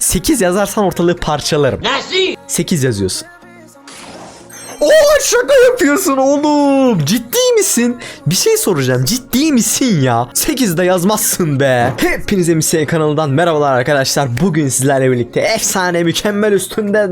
8 yazarsan ortalığı parçalarım. Nasıl? 8 yazıyorsun. Oo şaka yapıyorsun oğlum. Ciddi misin? Bir şey soracağım. Ciddi misin ya? 8'de yazmazsın be. Hepinize Misye kanalından merhabalar arkadaşlar. Bugün sizlerle birlikte efsane mükemmel üstünde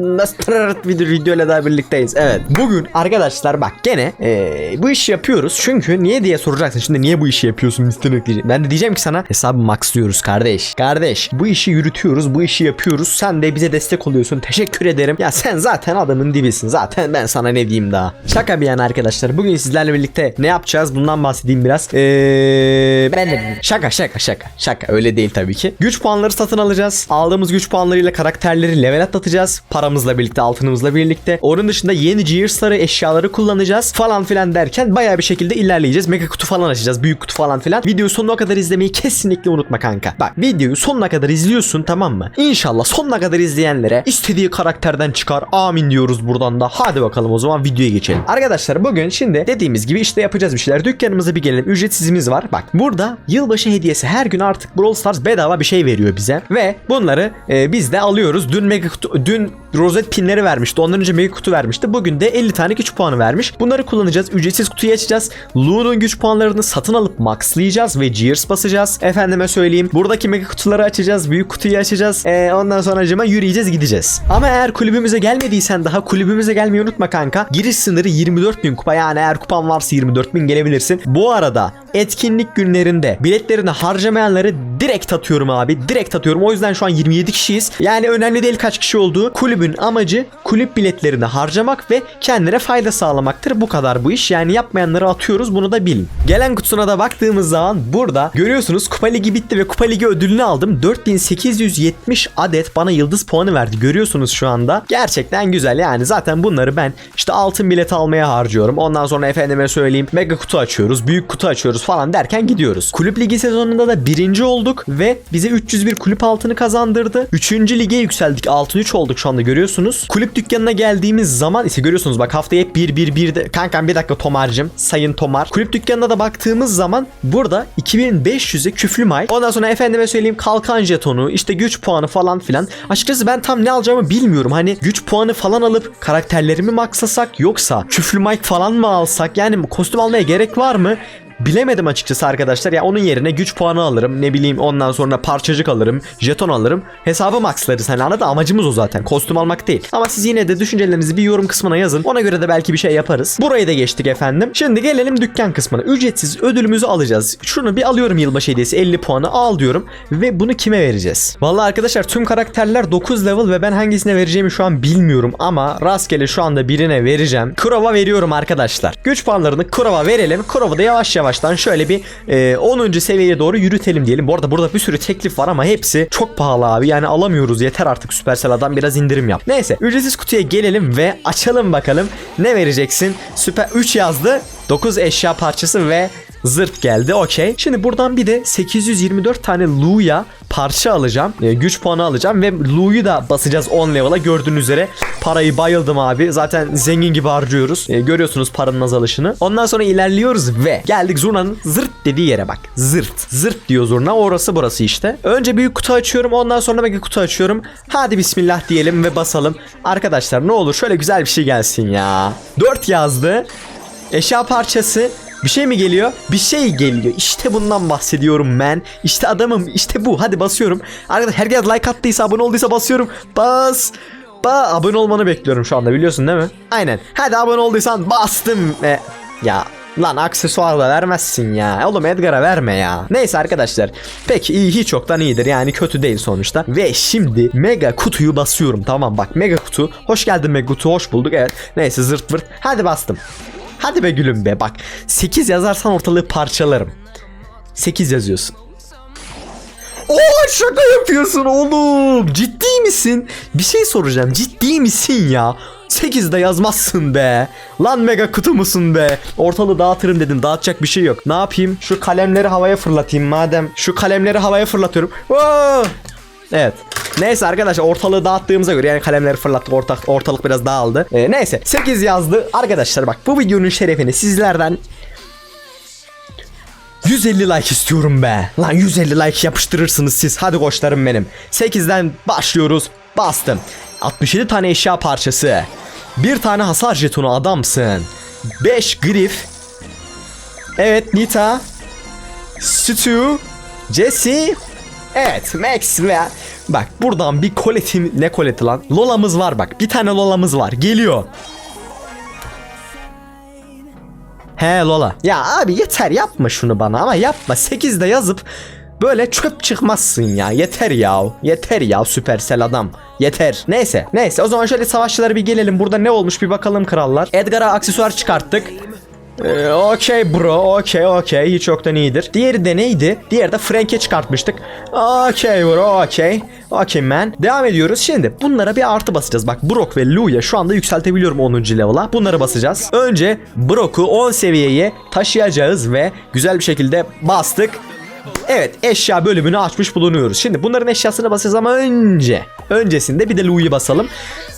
bir video ile daha birlikteyiz. Evet. Bugün arkadaşlar bak gene eee, bu işi yapıyoruz. Çünkü niye diye soracaksın. Şimdi niye bu işi yapıyorsun Mr. diyeceğim. Ben de diyeceğim ki sana hesabı maxlıyoruz kardeş. Kardeş bu işi yürütüyoruz. Bu işi yapıyoruz. Sen de bize destek oluyorsun. Teşekkür ederim. Ya sen zaten adamın dibisin. Zaten ben sana ne diyeyim daha. Şaka bir yana arkadaşlar. Bugün sizlerle birlikte ne yapacağız? Bundan bahsedeyim biraz. Eee ben de şaka şaka şaka. Şaka öyle değil tabii ki. Güç puanları satın alacağız. Aldığımız güç puanlarıyla karakterleri level atlatacağız. Paramızla birlikte, altınımızla birlikte. Onun dışında yeni gears'ları, eşyaları kullanacağız falan filan derken bayağı bir şekilde ilerleyeceğiz. Mega kutu falan açacağız. Büyük kutu falan filan. Videoyu sonuna kadar izlemeyi kesinlikle unutma kanka. Bak videoyu sonuna kadar izliyorsun tamam mı? İnşallah sonuna kadar izleyenlere istediği karakterden çıkar. Amin diyoruz buradan da. Hadi bakalım o zaman videoya geçelim. Arkadaşlar bugün şimdi dediğimiz gibi işte yapacağız bir şeyler. Dükkanımıza bir gelelim. Ücretsizimiz var. Bak burada yılbaşı hediyesi her gün artık Brawl Stars bedava bir şey veriyor bize. Ve bunları e, biz de alıyoruz. Dün mega kutu, dün rozet pinleri vermişti. Ondan önce mega kutu vermişti. Bugün de 50 tane güç puanı vermiş. Bunları kullanacağız. Ücretsiz kutuyu açacağız. Lu'nun güç puanlarını satın alıp maxlayacağız ve Gears basacağız. Efendime söyleyeyim. Buradaki mega kutuları açacağız. Büyük kutuyu açacağız. E, ondan sonra acıma yürüyeceğiz gideceğiz. Ama eğer kulübümüze gelmediysen daha kulübümüze gelmeyi unutma kanka. Giriş sınırı 24 bin kupa yani eğer kupan varsa 24 bin gelebilirsin. Bu arada etkinlik günlerinde biletlerini harcamayanları direkt atıyorum abi. Direkt atıyorum. O yüzden şu an 27 kişiyiz. Yani önemli değil kaç kişi olduğu. Kulübün amacı kulüp biletlerini harcamak ve kendine fayda sağlamaktır. Bu kadar bu iş. Yani yapmayanları atıyoruz. Bunu da bilin. Gelen kutusuna da baktığımız zaman burada görüyorsunuz Kupa Ligi bitti ve Kupa Ligi ödülünü aldım. 4870 adet bana yıldız puanı verdi. Görüyorsunuz şu anda. Gerçekten güzel. Yani zaten bunları ben işte altın bilet almaya harcıyorum. Ondan sonra efendime söyleyeyim mega kutu açıyoruz. Büyük kutu açıyoruz falan derken gidiyoruz. Kulüp ligi sezonunda da birinci olduk ve bize 301 kulüp altını kazandırdı. Üçüncü lige yükseldik. Altın 3 olduk şu anda görüyorsunuz. Kulüp dükkanına geldiğimiz zaman ise görüyorsunuz bak haftaya hep 1 1 1 de kankam bir dakika Tomar'cım. Sayın Tomar. Kulüp dükkanına da baktığımız zaman burada 2500'e küflü may. Ondan sonra efendime söyleyeyim kalkan jetonu, işte güç puanı falan filan. Açıkçası ben tam ne alacağımı bilmiyorum. Hani güç puanı falan alıp karakterlerimi mi aksasak yoksa küflü mic falan mı alsak? Yani kostüm almaya gerek var mı? Bilemedim açıkçası arkadaşlar. Ya onun yerine güç puanı alırım. Ne bileyim ondan sonra parçacık alırım. Jeton alırım. Hesabı maxlarız. Hani anladın amacımız o zaten. Kostüm almak değil. Ama siz yine de düşüncelerinizi bir yorum kısmına yazın. Ona göre de belki bir şey yaparız. Burayı da geçtik efendim. Şimdi gelelim dükkan kısmına. Ücretsiz ödülümüzü alacağız. Şunu bir alıyorum yılbaşı hediyesi 50 puanı al diyorum. Ve bunu kime vereceğiz? Vallahi arkadaşlar tüm karakterler 9 level ve ben hangisine vereceğimi şu an bilmiyorum. Ama rastgele şu anda birine vereceğim. Kurova veriyorum arkadaşlar. Güç puanlarını Kurova verelim. Kurova da yavaş yavaştan şöyle bir e, 10. seviyeye doğru yürütelim diyelim. Bu arada burada bir sürü teklif var ama hepsi çok pahalı abi. Yani alamıyoruz. Yeter artık Supercell adam biraz indirim yap. Neyse ücretsiz kutuya gelelim ve açalım bakalım. Ne vereceksin? Süper 3 yazdı. 9 eşya parçası ve zırt geldi okey. Şimdi buradan bir de 824 tane Lu'ya parça alacağım. E, güç puanı alacağım ve Lu'yu da basacağız 10 level'a. Gördüğünüz üzere parayı bayıldım abi. Zaten zengin gibi harcıyoruz. E, görüyorsunuz paranın azalışını. Ondan sonra ilerliyoruz ve geldik Zurna'nın zırt dediği yere bak. Zırt. Zırt diyor Zurna. Orası burası işte. Önce büyük kutu açıyorum. Ondan sonra mega kutu açıyorum. Hadi bismillah diyelim ve basalım. Arkadaşlar ne olur şöyle güzel bir şey gelsin ya. 4 yazdı. Eşya parçası bir şey mi geliyor? Bir şey geliyor. İşte bundan bahsediyorum ben. İşte adamım. İşte bu. Hadi basıyorum. Arkadaşlar herkes like attıysa abone olduysa basıyorum. Bas. Ba abone olmanı bekliyorum şu anda biliyorsun değil mi? Aynen. Hadi abone olduysan bastım. E, ya Lan aksesuar da vermezsin ya. Oğlum Edgar'a verme ya. Neyse arkadaşlar. Peki iyi hiç yoktan iyidir. Yani kötü değil sonuçta. Ve şimdi mega kutuyu basıyorum. Tamam bak mega kutu. Hoş geldin mega kutu. Hoş bulduk. Evet. Neyse zırt vırt. Hadi bastım. Hadi be gülüm be bak. 8 yazarsan ortalığı parçalarım. 8 yazıyorsun. Oo şaka yapıyorsun oğlum. Ciddi misin? Bir şey soracağım. Ciddi misin ya? 8'de yazmazsın be. Lan mega kutu musun be? Ortalığı dağıtırım dedin. Dağıtacak bir şey yok. Ne yapayım? Şu kalemleri havaya fırlatayım madem. Şu kalemleri havaya fırlatıyorum. Oo! Evet. Neyse arkadaşlar ortalığı dağıttığımıza göre yani kalemleri fırlattık ortak, ortalık biraz dağıldı. Ee, neyse 8 yazdı. Arkadaşlar bak bu videonun şerefini sizlerden 150 like istiyorum be. Lan 150 like yapıştırırsınız siz. Hadi koçlarım benim. 8'den başlıyoruz. Bastım. 67 tane eşya parçası. Bir tane hasar jetonu adamsın. 5 grif. Evet Nita. Stu. Jesse. Evet Max ve bak buradan bir koletim ne koleti lan? Lola'mız var bak. Bir tane Lola'mız var. Geliyor. He Lola. Ya abi yeter yapma şunu bana ama yapma. 8'de yazıp böyle çöp çıkmazsın ya. Yeter ya. Yeter ya Süpersel adam. Yeter. Neyse. Neyse o zaman şöyle savaşçılara bir gelelim. Burada ne olmuş bir bakalım krallar. Edgar'a aksesuar çıkarttık. Ee, okey bro, okey okey hiç yoktan iyidir. Diğeri de neydi? Diğeri de Frank'e çıkartmıştık. Okey bro, okey. Okey man. Devam ediyoruz. Şimdi bunlara bir artı basacağız. Bak Brock ve Lu'ya şu anda yükseltebiliyorum 10. level'a. Bunları basacağız. Önce Brock'u 10 seviyeye taşıyacağız ve güzel bir şekilde bastık. Evet eşya bölümünü açmış bulunuyoruz. Şimdi bunların eşyasını basacağız ama önce. Öncesinde bir de Lu'yu basalım.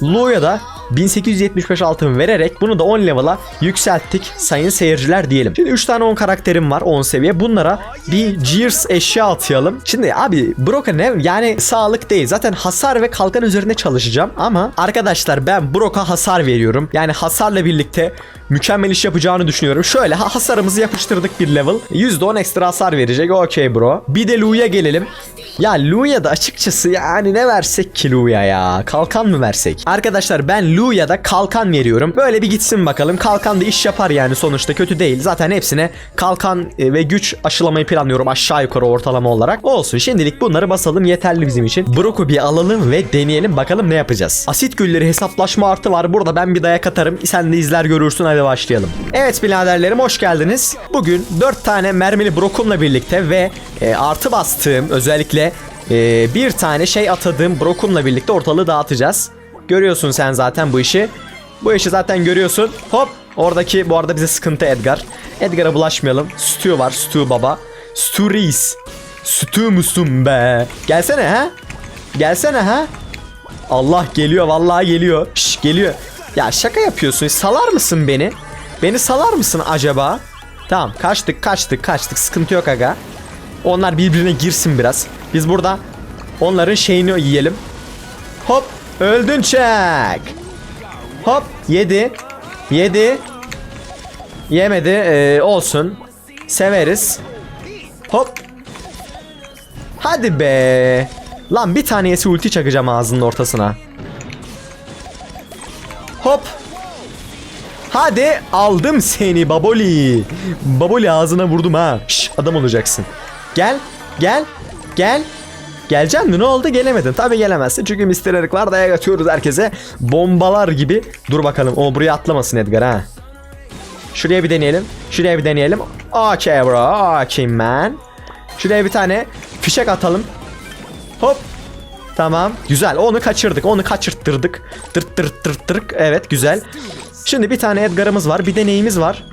Lu'ya da 1875 altın vererek bunu da 10 level'a yükselttik sayın seyirciler diyelim. Şimdi 3 tane 10 karakterim var 10 seviye. Bunlara bir Gears eşya atayalım. Şimdi abi Brock'a ne yani sağlık değil. Zaten hasar ve kalkan üzerine çalışacağım ama arkadaşlar ben Brock'a hasar veriyorum. Yani hasarla birlikte mükemmel iş yapacağını düşünüyorum. Şöyle ha- hasarımızı yapıştırdık bir level. %10 ekstra hasar verecek. Okey bro. Bir de Lu'ya gelelim. Ya Lu'ya da açıkçası yani ne versek ki Lu'ya ya? Kalkan mı versek? Arkadaşlar ben Lu'ya da kalkan veriyorum. Böyle bir gitsin bakalım. Kalkan da iş yapar yani sonuçta kötü değil. Zaten hepsine kalkan e, ve güç aşılamayı planlıyorum aşağı yukarı ortalama olarak. Olsun şimdilik bunları basalım yeterli bizim için. Broku bir alalım ve deneyelim bakalım ne yapacağız. Asit gülleri hesaplaşma artı var. Burada ben bir dayak atarım. Sen de izler görürsün başlayalım. Evet biraderlerim hoş geldiniz. Bugün 4 tane mermili brokumla birlikte ve e, artı bastığım özellikle e, bir tane şey atadığım brokumla birlikte ortalığı dağıtacağız. Görüyorsun sen zaten bu işi. Bu işi zaten görüyorsun. Hop oradaki bu arada bize sıkıntı Edgar. Edgar'a bulaşmayalım. Stu var Stu baba. Stu reis. Stu musun be? Gelsene ha. Gelsene ha. Allah geliyor vallahi geliyor. Şş, geliyor. Ya şaka yapıyorsun. Salar mısın beni? Beni salar mısın acaba? Tamam kaçtık kaçtık kaçtık sıkıntı yok aga. Onlar birbirine girsin biraz. Biz burada onların şeyini yiyelim. Hop öldün çek. Hop yedi. Yedi. Yemedi ee, olsun. Severiz. Hop. Hadi be. Lan bir tanesi ulti çakacağım ağzının ortasına. Hop. Hadi aldım seni baboli. Baboli ağzına vurdum ha. Şş, adam olacaksın. Gel. Gel. Gel. Geleceksin mi? Ne oldu? Gelemedin. Tabii gelemezsin. Çünkü Mr. Eric var. Dayak atıyoruz herkese. Bombalar gibi. Dur bakalım. O buraya atlamasın Edgar ha. Şuraya bir deneyelim. Şuraya bir deneyelim. Okay bro. Okay man. Şuraya bir tane fişek atalım. Hop. Tamam. Güzel. Onu kaçırdık. Onu kaçırttırdık. Tırt tırt tırt tırt. Evet güzel. Şimdi bir tane Edgar'ımız var. Bir de neyimiz var?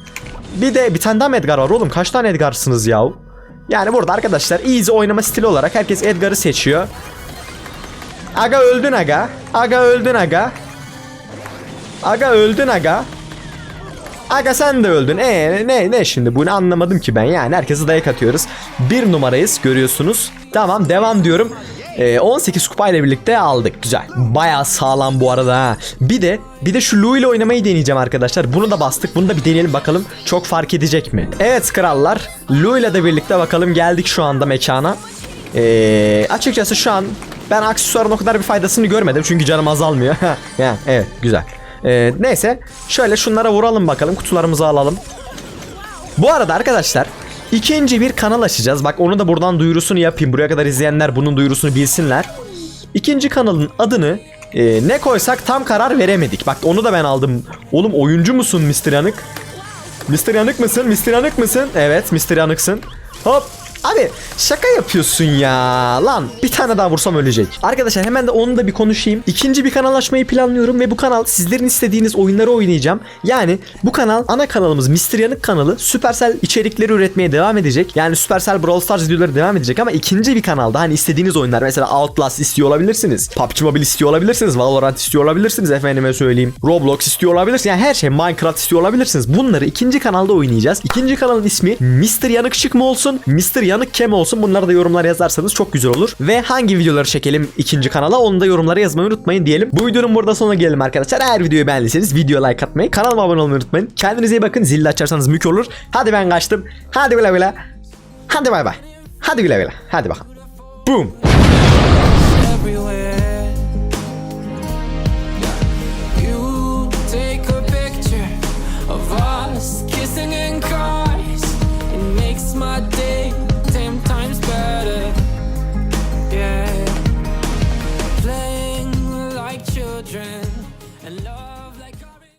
Bir de bir tane daha Edgar var oğlum? Kaç tane Edgar'sınız yahu? Yani burada arkadaşlar easy oynama stili olarak herkes Edgar'ı seçiyor. Aga öldün aga. Aga öldün aga. Aga öldün aga. Aga sen de öldün. E ne ne şimdi bunu anlamadım ki ben. Yani herkese dayak atıyoruz. Bir numarayız görüyorsunuz. Tamam devam diyorum. Ee, 18 kupayla birlikte aldık. Güzel. Baya sağlam bu arada ha. Bir de bir de şu Lu ile oynamayı deneyeceğim arkadaşlar. Bunu da bastık. Bunu da bir deneyelim bakalım. Çok fark edecek mi? Evet krallar. Lu ile de birlikte bakalım geldik şu anda mekana. Ee, açıkçası şu an ben aksesuarın o kadar bir faydasını görmedim. Çünkü canım azalmıyor. yani, evet güzel. Ee, neyse şöyle şunlara vuralım bakalım kutularımızı alalım. Bu arada arkadaşlar ikinci bir kanal açacağız. Bak onu da buradan duyurusunu yapayım. Buraya kadar izleyenler bunun duyurusunu bilsinler. İkinci kanalın adını e, ne koysak tam karar veremedik. Bak onu da ben aldım. Oğlum oyuncu musun Mr. Yanık? Mr. Yanık mısın? Mr. Yanık mısın? Evet Mr. Yanıksın. Hop Abi şaka yapıyorsun ya. Lan bir tane daha vursam ölecek. Arkadaşlar hemen de onu da bir konuşayım. İkinci bir kanal açmayı planlıyorum ve bu kanal sizlerin istediğiniz oyunları oynayacağım. Yani bu kanal ana kanalımız Mr. Yanık kanalı. Supercell içerikleri üretmeye devam edecek. Yani Supercell Brawl Stars videoları devam edecek ama ikinci bir kanalda hani istediğiniz oyunlar mesela Outlast istiyor olabilirsiniz. PUBG Mobile istiyor olabilirsiniz. Valorant istiyor olabilirsiniz efendime söyleyeyim. Roblox istiyor olabilirsiniz. Yani her şey Minecraft istiyor olabilirsiniz. Bunları ikinci kanalda oynayacağız. İkinci kanalın ismi Mr. Yanık Şık mı olsun? Mr. Yanık Kem olsun? Bunları da yorumlara yazarsanız çok güzel olur. Ve hangi videoları çekelim ikinci kanala onu da yorumlara yazmayı unutmayın diyelim. Bu videonun burada sonuna gelelim arkadaşlar. Eğer videoyu beğendiyseniz video like atmayı, kanalıma abone olmayı unutmayın. Kendinize iyi bakın. Zilli açarsanız mük olur. Hadi ben kaçtım. Hadi güle güle. Hadi bay bay. Hadi güle güle. Hadi bakalım. Boom.